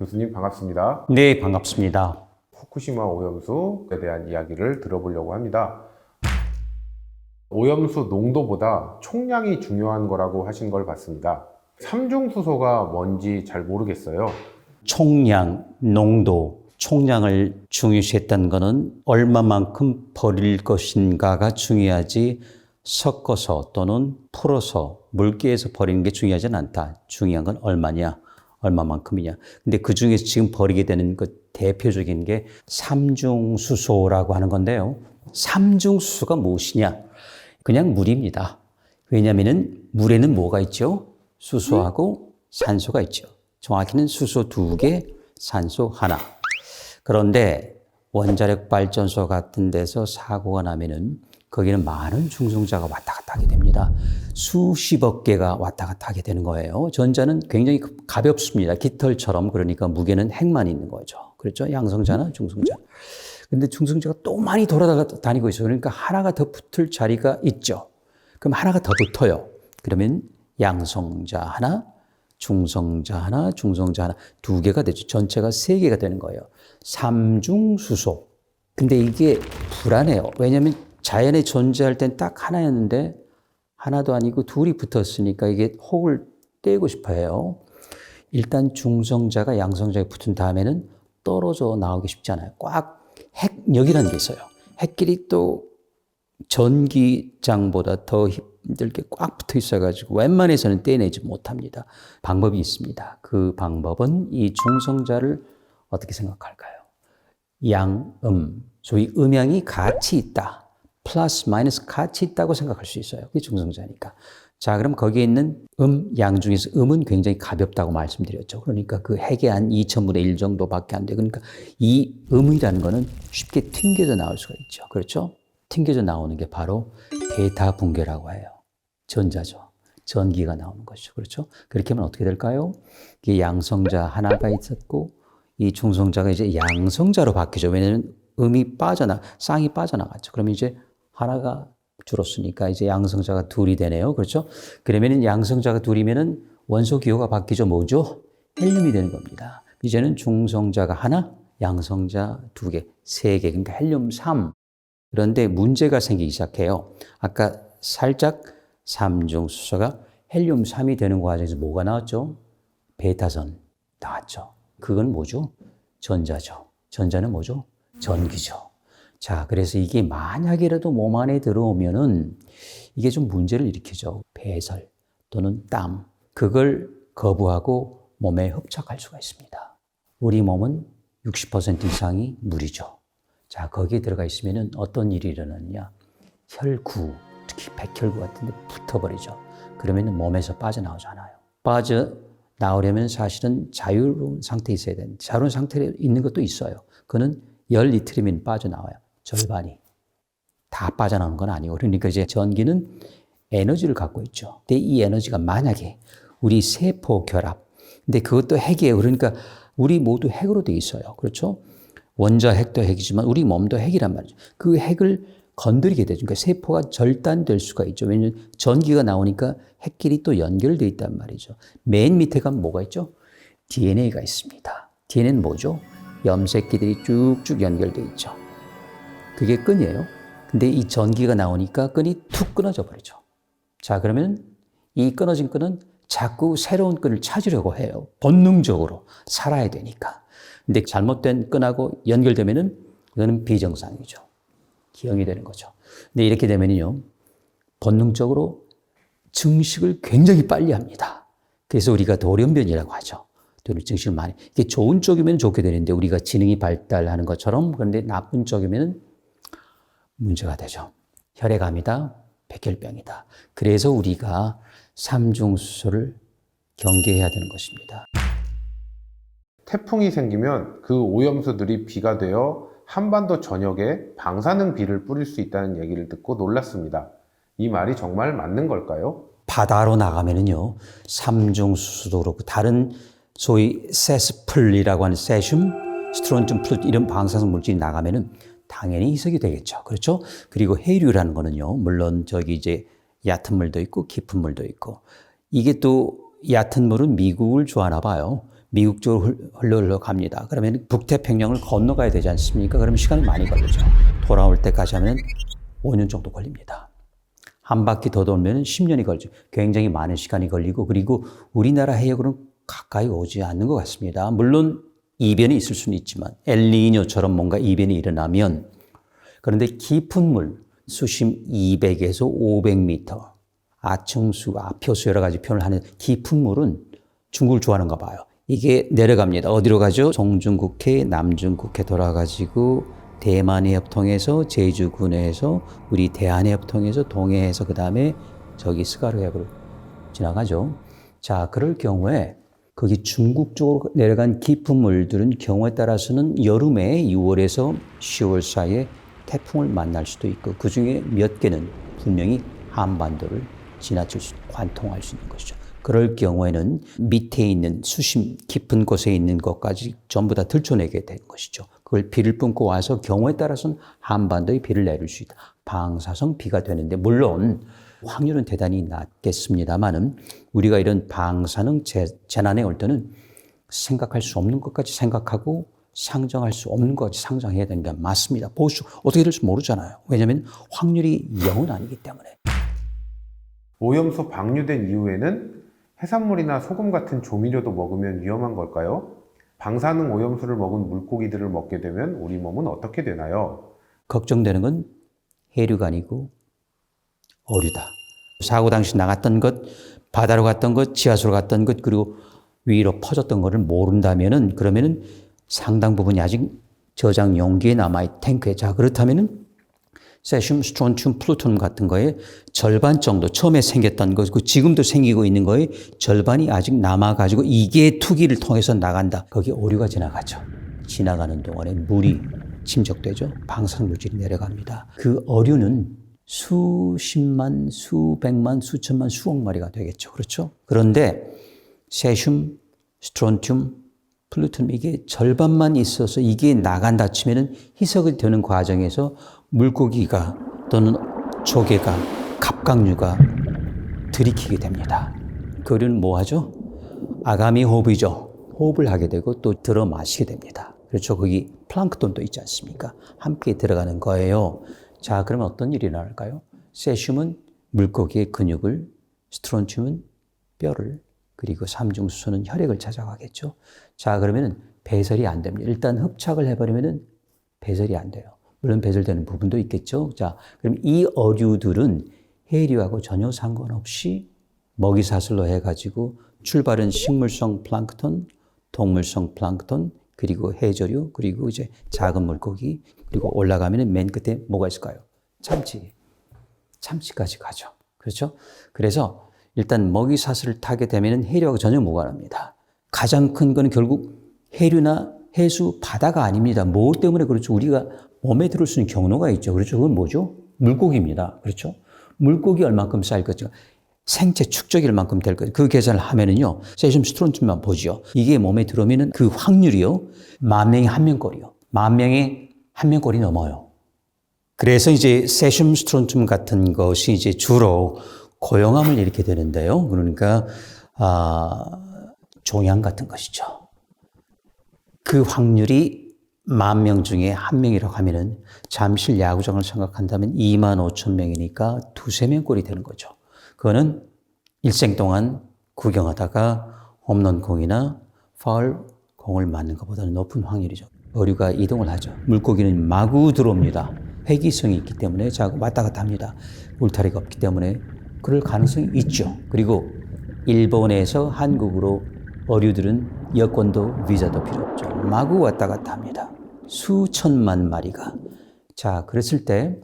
교수님 반갑습니다. 네, 반갑습니다. 후쿠시마 오염수에 대한 이야기를 들어보려고 합니다. 오염수 농도보다 총량이 중요한 거라고 하신 걸 봤습니다. 삼중수소가 뭔지 잘 모르겠어요. 총량, 농도, 총량을 중요시했다는 것은 얼마만큼 버릴 것인가가 중요하지 섞어서 또는 풀어서 물기에서 버리는 게 중요하진 않다. 중요한 건 얼마냐, 얼마만큼이냐. 근데 그 중에서 지금 버리게 되는 그 대표적인 게 삼중수소라고 하는 건데요. 삼중수소가 무엇이냐? 그냥 물입니다. 왜냐하면 물에는 뭐가 있죠? 수소하고 산소가 있죠. 정확히는 수소 두 개, 산소 하나. 그런데 원자력 발전소 같은 데서 사고가 나면은 거기는 많은 중성자가 왔다 갔다 하게 됩니다. 수십억 개가 왔다 갔다 하게 되는 거예요. 전자는 굉장히 가볍습니다. 깃털처럼 그러니까 무게는 핵만 있는 거죠. 그렇죠? 양성자나 중성자. 근데 중성자가 또 많이 돌아다니고 있어요. 그러니까 하나가 더 붙을 자리가 있죠. 그럼 하나가 더 붙어요. 그러면 양성자 하나, 중성자 하나, 중성자 하나 두 개가 되죠. 전체가 세 개가 되는 거예요. 삼중수소. 근데 이게 불안해요. 왜냐하면 자연에 존재할 땐 딱 하나였는데 하나도 아니고 둘이 붙었으니까 이게 혹을 떼고 싶어 해요. 일단 중성자가 양성자에 붙은 다음에는 떨어져 나오기 쉽지 않아요. 꽉 핵력이라는 게 있어요. 핵끼리 또 전기장보다 더 힘들게 꽉 붙어 있어가지고 웬만해서는 떼내지 못합니다. 방법이 있습니다. 그 방법은 이 중성자를 어떻게 생각할까요? 양음, 소위 음양이 같이 있다. 플러스 마이너스 같이 있다고 생각할 수 있어요. 그게 중성자니까. 자, 그럼 거기에 있는 음, 양 중에서 음은 굉장히 가볍다고 말씀드렸죠. 그러니까 그 핵의 한 2천분의 1 정도밖에 안 돼. 그러니까 이 음이라는 거는 쉽게 튕겨져 나올 수가 있죠. 그렇죠? 튕겨져 나오는 게 바로 베타 붕괴라고 해요. 전자죠. 전기가 나오는 것이죠. 그렇죠? 그렇게 하면 어떻게 될까요? 이 양성자 하나가 있었고 이 중성자가 이제 양성자로 바뀌죠. 왜냐하면 음이 빠져나, 쌍이 빠져나갔죠. 그러면 이제 하나가 줄었으니까 이제 양성자가 둘이 되네요. 그렇죠? 그러면 양성자가 둘이면은 원소 기호가 바뀌죠. 뭐죠? 헬륨이 되는 겁니다. 이제는 중성자가 하나, 양성자 두 개, 세 개. 그러니까 헬륨 3. 그런데 문제가 생기기 시작해요. 아까 살짝 삼중 수소가 헬륨 3이 되는 과정에서 뭐가 나왔죠? 베타선 나왔죠. 그건 뭐죠? 전자죠. 전자는 뭐죠? 전기죠. 자, 그래서 이게 만약이라도 몸 안에 들어오면은 이게 좀 문제를 일으키죠. 배설 또는 땀. 그걸 거부하고 몸에 흡착할 수가 있습니다. 우리 몸은 60% 이상이 물이죠. 자, 거기에 들어가 있으면은 어떤 일이 일어나느냐. 혈구, 특히 백혈구 같은 데 붙어버리죠. 그러면 몸에서 빠져나오잖아요. 빠져 나오려면 사실은 자유로운 상태에 있어야 되는 자유로운 상태에 있는 것도 있어요. 그는 열 이틀이면 빠져나와요. 절반이. 다 빠져나오는 건 아니고. 그러니까 이제 전기는 에너지를 갖고 있죠. 근데 이 에너지가 만약에 우리 세포 결합. 근데 그것도 핵이에요. 그러니까 우리 모두 핵으로 돼 있어요. 그렇죠? 원자 핵도 핵이지만 우리 몸도 핵이란 말이죠. 그 핵을 건드리게 되죠. 그러니까 세포가 절단될 수가 있죠. 왜냐하면 전기가 나오니까 핵끼리 또 연결되어 있단 말이죠. 맨 밑에 가면 뭐가 있죠? DNA가 있습니다. DNA는 뭐죠? 염색기들이 쭉쭉 연결되어 있죠. 그게 끈이에요. 근데 이 전기가 나오니까 끈이 툭 끊어져 버리죠. 자, 그러면 이 끊어진 끈은 자꾸 새로운 끈을 찾으려고 해요. 본능적으로 살아야 되니까. 근데 잘못된 끈하고 연결되면은 이거는 비정상이죠. 기형이 되는 거죠. 근데 이렇게 되면요. 본능적으로 증식을 굉장히 빨리 합니다. 그래서 우리가 돌연변이라고 하죠. 돌연 증식을 많이. 이게 좋은 쪽이면 좋게 되는데 우리가 지능이 발달하는 것처럼 그런데 나쁜 쪽이면 문제가 되죠. 혈액암이다, 백혈병이다. 그래서 우리가 삼중수소를 경계해야 되는 것입니다. 태풍이 생기면 그 오염수들이 비가 되어 한반도 전역에 방사능 비를 뿌릴 수 있다는 얘기를 듣고 놀랐습니다. 이 말이 정말 맞는 걸까요? 바다로 나가면은요, 삼중수소도 그렇고, 다른 소위 세스플이라고 하는 세슘, 스트론튬, 플루트 이런 방사성 물질이 나가면은 당연히 희석이 되겠죠. 그렇죠? 그리고 해류라는 거는요, 물론 저기 이제 얕은 물도 있고 깊은 물도 있고, 이게 또 얕은 물은 미국을 좋아하나 봐요. 미국 쪽으로 흘- 흘러 흘러 갑니다. 그러면 북태평양을 건너가야 되지 않습니까? 그러면 시간이 많이 걸리죠. 돌아올 때까지 하면 5년 정도 걸립니다. 한 바퀴 더 돌면 10년이 걸리죠. 굉장히 많은 시간이 걸리고 그리고 우리나라 해역으로는 가까이 오지 않는 것 같습니다. 물론 이변이 있을 수는 있지만 엘니뇨처럼 뭔가 이변이 일어나면 그런데 깊은 물 수심 200에서 500m 아층수, 아표수 여러 가지 표현을 하는 깊은 물은 중국을 좋아하는가 봐요. 이게 내려갑니다. 어디로 가죠? 송중국해, 남중국해 돌아가지고 대만해 협 통해서 제주군해에서 우리 대한해 협 통해서 동해에서 그 다음에 저기 스가르해협으로 지나가죠. 자, 그럴 경우에 거기 중국 쪽으로 내려간 깊은 물들은 경우에 따라서는 여름에 6월에서 10월 사이에 태풍을 만날 수도 있고 그 중에 몇 개는 분명히 한반도를 지나칠 수, 관통할 수 있는 것이죠. 그럴 경우에는 밑에 있는 수심 깊은 곳에 있는 것까지 전부 다 들춰내게 되는 것이죠. 그걸 비를 뿜고 와서 경우에 따라서는 한반도에 비를 내릴 수 있다. 방사성 비가 되는데 물론 확률은 대단히 낮겠습니다만은 우리가 이런 방사능 재, 재난에 올 때는 생각할 수 없는 것까지 생각하고 상정할 수 없는 것까지 상정해야 되는 게 맞습니다. 보수 어떻게 될지 모르잖아요. 왜냐하면 확률이 0은 아니기 때문에. 오염수 방류된 이후에는 해산물이나 소금 같은 조미료도 먹으면 위험한 걸까요? 방사능 오염수를 먹은 물고기들을 먹게 되면 우리 몸은 어떻게 되나요? 걱정되는 건 해류가 아니고 어류다. 사고 당시 나갔던 것, 바다로 갔던 것, 지하수로 갔던 것, 그리고 위로 퍼졌던 것을 모른다면은 그러면은 상당 부분이 아직 저장 용기에 남아있 탱크에. 자, 그렇다면은 세슘, 스트론튬, 플루토늄 같은 거에 절반 정도 처음에 생겼던 것, 그 지금도 생기고 있는 거에 절반이 아직 남아가지고 이게 투기를 통해서 나간다. 거기 오류가 지나가죠. 지나가는 동안에 물이 침적되죠. 방사능물질이 내려갑니다. 그 어류는 수십만, 수백만, 수천만, 수억 마리가 되겠죠. 그렇죠? 그런데 세슘, 스트론튬, 플루토늄 이게 절반만 있어서 이게 나간다 치면은 희석이 되는 과정에서 물고기가 또는 조개가 갑각류가 들이키게 됩니다. 그는 뭐 하죠? 아가미 호흡이죠. 호흡을 하게 되고 또 들어 마시게 됩니다. 그렇죠. 거기 플랑크톤도 있지 않습니까? 함께 들어가는 거예요. 자, 그러면 어떤 일이 일어날까요? 세슘은 물고기의 근육을, 스트론튬은 뼈를, 그리고 삼중수소는 혈액을 찾아가겠죠. 자, 그러면은 배설이 안 됩니다. 일단 흡착을 해버리면은 배설이 안 돼요. 물론 배설되는 부분도 있겠죠. 자, 그럼 이 어류들은 해류하고 전혀 상관없이 먹이사슬로 해가지고 출발은 식물성 플랑크톤, 동물성 플랑크톤, 그리고 해조류, 그리고 이제 작은 물고기, 그리고 올라가면은 맨 끝에 뭐가 있을까요? 참치. 참치까지 가죠. 그렇죠? 그래서 일단 먹이 사슬을 타게 되면은 해류하고 전혀 무관합니다. 가장 큰 거는 결국 해류나 해수, 바다가 아닙니다. 뭐 때문에 그렇죠? 우리가 몸에 들을 수 있는 경로가 있죠. 그렇죠? 그건 뭐죠? 물고기입니다. 그렇죠? 물고기 얼만큼 쌓일 거죠? 생체 축적일 만큼 될 거예요. 그 계산을 하면은요, 세슘 스트론튬만 보죠. 이게 몸에 들어오면은 그 확률이요, 만 명에 한 명꼴이요. 만 명에 한 명꼴이 넘어요. 그래서 이제 세슘 스트론튬 같은 것이 이제 주로 고용암을 일으키게 되는데요. 그러니까, 아, 종양 같은 것이죠. 그 확률이 만 명 중에 한 명이라고 하면은 잠실 야구장을 생각한다면 2만 5천 명이니까 두세 명꼴이 되는 거죠. 그거는 일생 동안 구경하다가 홈런 공이나 파울 공을 맞는 것보다는 높은 확률이죠. 어류가 이동을 하죠. 물고기는 마구 들어옵니다. 회기성이 있기 때문에 자꾸 왔다 갔다 합니다. 울타리가 없기 때문에 그럴 가능성이 있죠. 그리고 일본에서 한국으로 어류들은 여권도 비자도 필요 없죠. 마구 왔다 갔다 합니다. 수천만 마리가. 자, 그랬을 때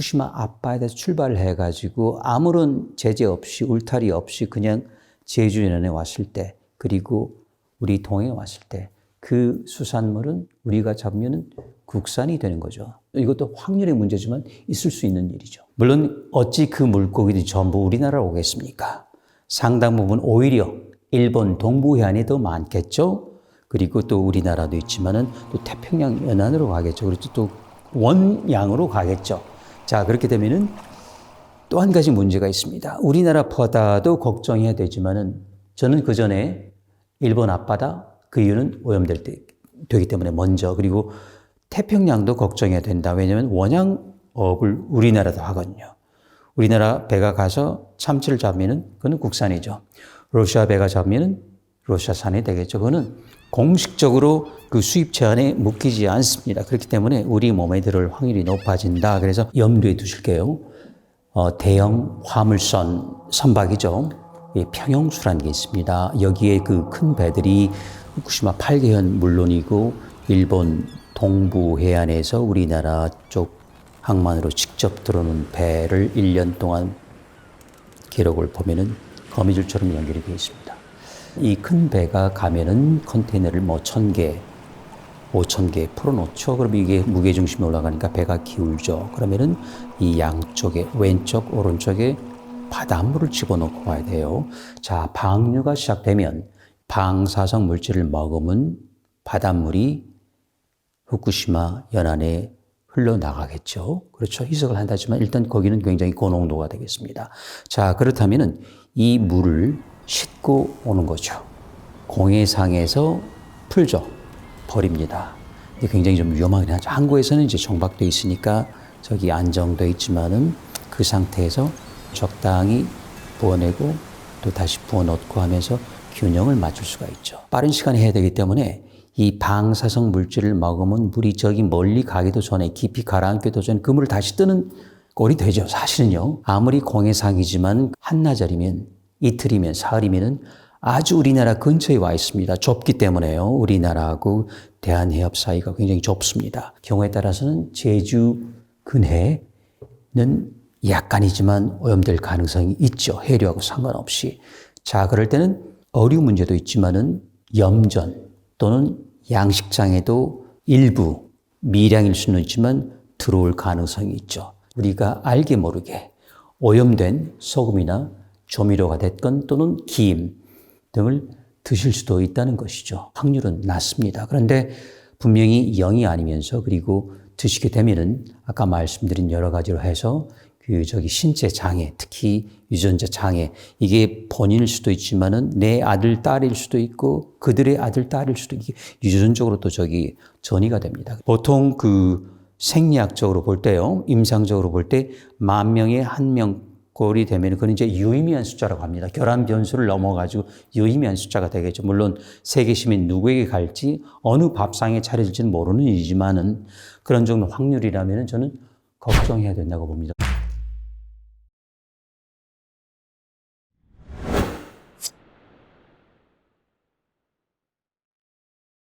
후쿠시마 앞바다에서 출발을 해가지고 아무런 제재 없이 울타리 없이 그냥 제주연안에 왔을 때 그리고 우리 동해에 왔을 때 그 수산물은 우리가 잡으면 국산이 되는 거죠. 이것도 확률의 문제지만 있을 수 있는 일이죠. 물론 어찌 그 물고기들이 전부 우리나라로 오겠습니까? 상당 부분 오히려 일본 동부 해안이 더 많겠죠. 그리고 또 우리나라도 있지만은 또 태평양 연안으로 가겠죠. 그리고 또 원양으로 가겠죠. 자, 그렇게 되면은 또 한 가지 문제가 있습니다. 우리나라 바다도 걱정해야 되지만은 저는 그 전에 일본 앞바다 그 이유는 오염될 때 되기 때문에 먼저 그리고 태평양도 걱정해야 된다. 왜냐하면 원양어업을 우리나라도 하거든요. 우리나라 배가 가서 참치를 잡으면은 그거는 국산이죠. 러시아 배가 잡으면은 러시아산이 되겠죠. 그거는 공식적으로 그 수입 제한에 묶이지 않습니다. 그렇기 때문에 우리 몸에 들을 확률이 높아진다. 그래서 염두에 두실게요. 어, 대형 화물선 선박이죠. 이 평형수라는 게 있습니다. 여기에 그 큰 배들이 후쿠시마 8개현 물론이고 일본 동부 해안에서 우리나라 쪽 항만으로 직접 들어오는 배를 1년 동안 기록을 보면은 거미줄처럼 연결이 되어 있습니다. 이 큰 배가 가면은 컨테이너를 뭐 천 개, 오천 개 풀어놓죠. 그럼 이게 무게 중심이 올라가니까 배가 기울죠. 그러면은 이 양쪽에 왼쪽 오른쪽에 바닷물을 집어넣고 가야 돼요. 자, 방류가 시작되면 방사성 물질을 머금은 바닷물이 후쿠시마 연안에 흘러나가겠죠. 그렇죠. 희석을 한다지만 일단 거기는 굉장히 고농도가 되겠습니다. 자, 그렇다면은 이 물을 싣고 오는 거죠. 공해상에서 풀죠. 버립니다. 굉장히 좀 위험하긴 하죠. 한국에서는 이제 정박돼 있으니까 저기 안정돼 있지만은 그 상태에서 적당히 부어내고 또 다시 부어 넣고 하면서 균형을 맞출 수가 있죠. 빠른 시간에 해야 되기 때문에 이 방사성 물질을 먹으면 물이 저기 멀리 가기도 전에 깊이 가라앉기도 전에 그 물을 다시 뜨는 꼴이 되죠. 사실은요. 아무리 공해상이지만 한나절이면 이틀이면 사흘이면은 아주 우리나라 근처에 와 있습니다. 좁기 때문에요. 우리나라하고 대한해협 사이가 굉장히 좁습니다. 경우에 따라서는 제주 근해는 약간이지만 오염될 가능성이 있죠. 해류하고 상관없이. 자, 그럴 때는 어류 문제도 있지만은 염전 또는 양식장에도 일부 미량일 수는 있지만 들어올 가능성이 있죠. 우리가 알게 모르게 오염된 소금이나 조미료가 됐건 또는 김 등을 드실 수도 있다는 것이죠. 확률은 낮습니다. 그런데 분명히 영이 아니면서 그리고 드시게 되면은 아까 말씀드린 여러 가지로 해서 그 저기 신체 장애, 특히 유전자 장애 이게 본인일 수도 있지만은 내 아들 딸일 수도 있고 그들의 아들 딸일 수도 있고 유전적으로 또 저기 전이가 됩니다. 보통 그 생리학적으로 볼 때요, 임상적으로 볼 때 만 명에 한 명 꼴이 되면 그건 이제 유의미한 숫자라고 합니다. 결함 변수를 넘어가지고 유의미한 숫자가 되겠죠. 물론 세계 시민 누구에게 갈지 어느 밥상에 차려질지는 모르는 일이지만은 그런 정도 확률이라면 저는 걱정해야 된다고 봅니다.